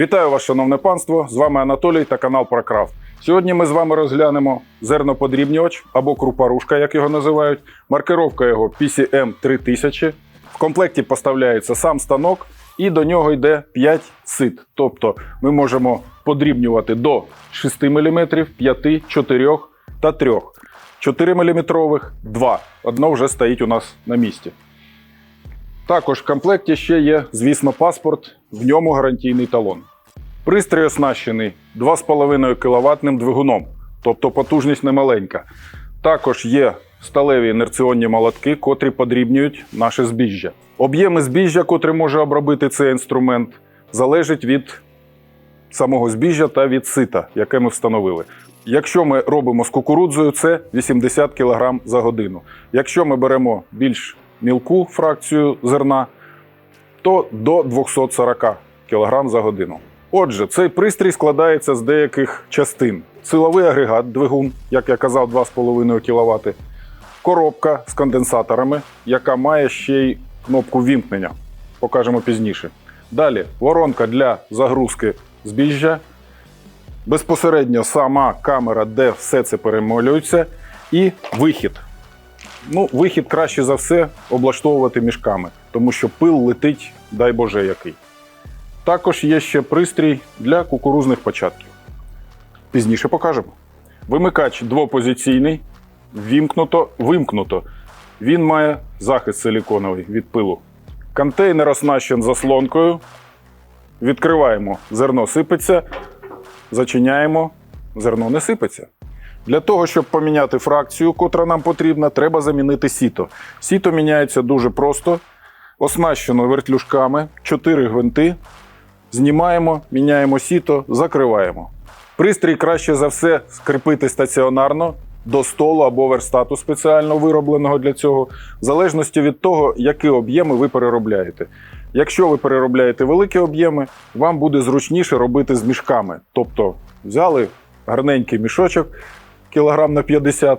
Вітаю вас, шановне панство! З вами Анатолій та канал Прокрафт. Сьогодні ми з вами розглянемо зерноподрібнювач або крупарушка, як його називають. Маркировка його PCM 3000. В комплекті поставляється сам станок, і до нього йде 5 сит. Тобто ми можемо подрібнювати до 6 мм, 5, 4 та 3. 4 мм 2. Одно вже стоїть у нас на місці. Також в комплекті ще є, звісно, паспорт, в ньому гарантійний талон. Пристрій оснащений 2,5 кВт двигуном, тобто потужність немаленька. Також є сталеві інерціонні молотки, котрі подрібнюють наше збіжжя. Об'єми збіжжя, котрі може обробити цей інструмент, залежить від самого збіжжя та від сита, яке ми встановили. Якщо ми робимо з кукурудзою, це 80 кг за годину. Якщо ми беремо більш мілку фракцію зерна, то до 240 кг за годину. Отже, цей пристрій складається з деяких частин: силовий агрегат, двигун, як я казав, 2,5 кВт, коробка з конденсаторами, яка має ще й кнопку вімкнення. Покажемо пізніше. Далі воронка для загрузки збіжжя, безпосередньо сама камера, де все це перемолюється, і вихід. Ну, вихід краще за все облаштовувати мішками, тому що пил летить, дай Боже який. Також є ще пристрій для кукурузних початків. Пізніше покажемо. Вимикач двопозиційний, вімкнуто, вимкнуто. Він має захист силіконовий від пилу. Контейнер оснащен заслонкою. Відкриваємо, зерно сипеться, зачиняємо, зерно не сипеться. Для того, щоб поміняти фракцію, котра нам потрібна, треба замінити сіто. Сіто міняється дуже просто. Оснащено вертлюжками, 4 гвинти. Знімаємо, міняємо сіто, закриваємо. Пристрій краще за все скріпити стаціонарно до столу або верстату спеціально виробленого для цього, в залежності від того, які об'єми ви переробляєте. Якщо ви переробляєте великі об'єми, вам буде зручніше робити з мішками. Тобто взяли гарненький мішочок кілограм на 50,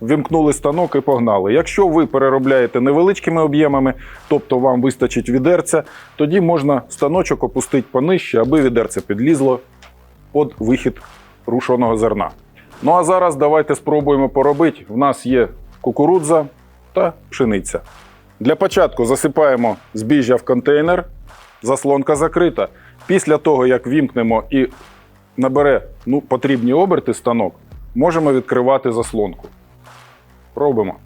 вимкнули станок і погнали. Якщо ви переробляєте невеличкими об'ємами, тобто вам вистачить відерця, тоді можна станочок опустити понижче, аби відерце підлізло під вихід рушеного зерна. Ну а зараз давайте спробуємо поробити. В нас є кукурудза та пшениця. Для початку засипаємо збіжжя в контейнер, заслонка закрита. Після того, як вімкнемо і набере ну, потрібні оберти станок, можемо відкривати заслонку. Робимо.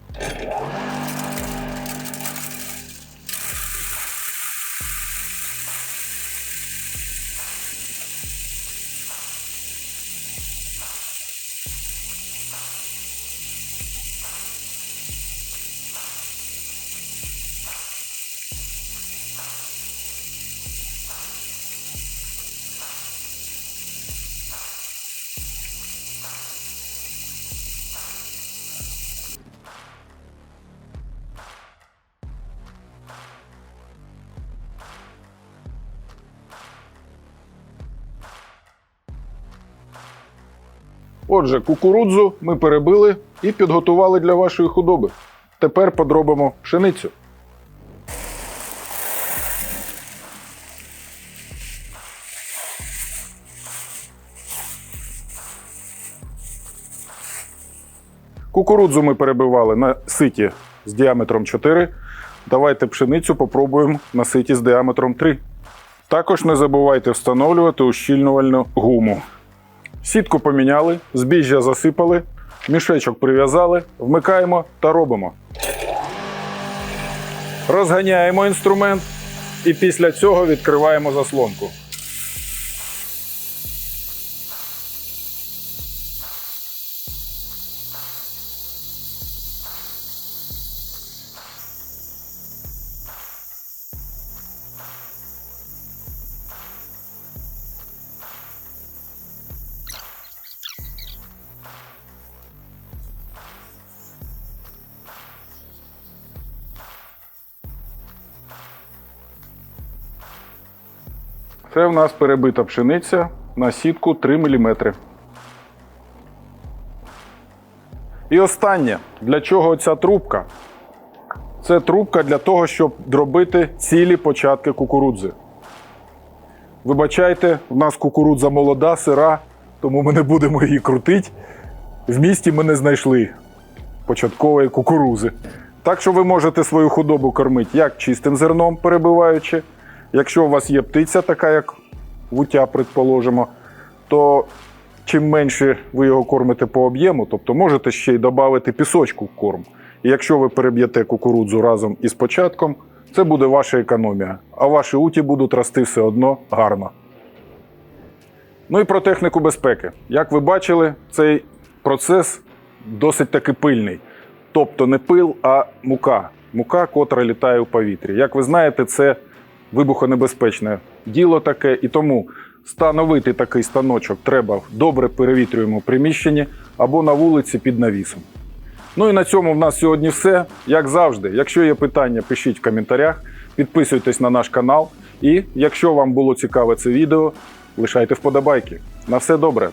Отже, кукурудзу ми перебили і підготували для вашої худоби. Тепер подробимо пшеницю. Кукурудзу ми перебивали на ситі з діаметром 4. Давайте пшеницю попробуємо на ситі з діаметром 3. Також не забувайте встановлювати ущільнювальну гуму. Сітку поміняли, збіжжя засипали, мішечок прив'язали, вмикаємо та робимо. Розганяємо інструмент і після цього відкриваємо заслонку. Це в нас перебита пшениця на сітку 3 мм. І останнє, для чого ця трубка? Це трубка для того, щоб дробити цілі початки кукурудзи. Вибачайте, у нас кукурудза молода, сира, тому ми не будемо її крутити. В місті ми не знайшли початкової кукурузи. Так що ви можете свою худобу кормити як чистим зерном, перебиваючи. Якщо у вас є птиця, така як вутя, предположимо, то чим менше ви його кормите по об'єму, тобто можете ще й додати пісочку в корм. І якщо ви переб'єте кукурудзу разом із початком, це буде ваша економія, а ваші уті будуть рости все одно гарно. Ну і про техніку безпеки. Як ви бачили, цей процес досить таки пильний. Тобто не пил, а мука. Мука, котра літає у повітрі. Як ви знаєте, це вибухонебезпечне діло таке, і тому встановити такий станочок треба в добре перевітрюємому приміщенні або на вулиці під навісом. Ну і на цьому в нас сьогодні все. Як завжди, якщо є питання, пишіть в коментарях, підписуйтесь на наш канал. І якщо вам було цікаве це відео, лишайте вподобайки. На все добре!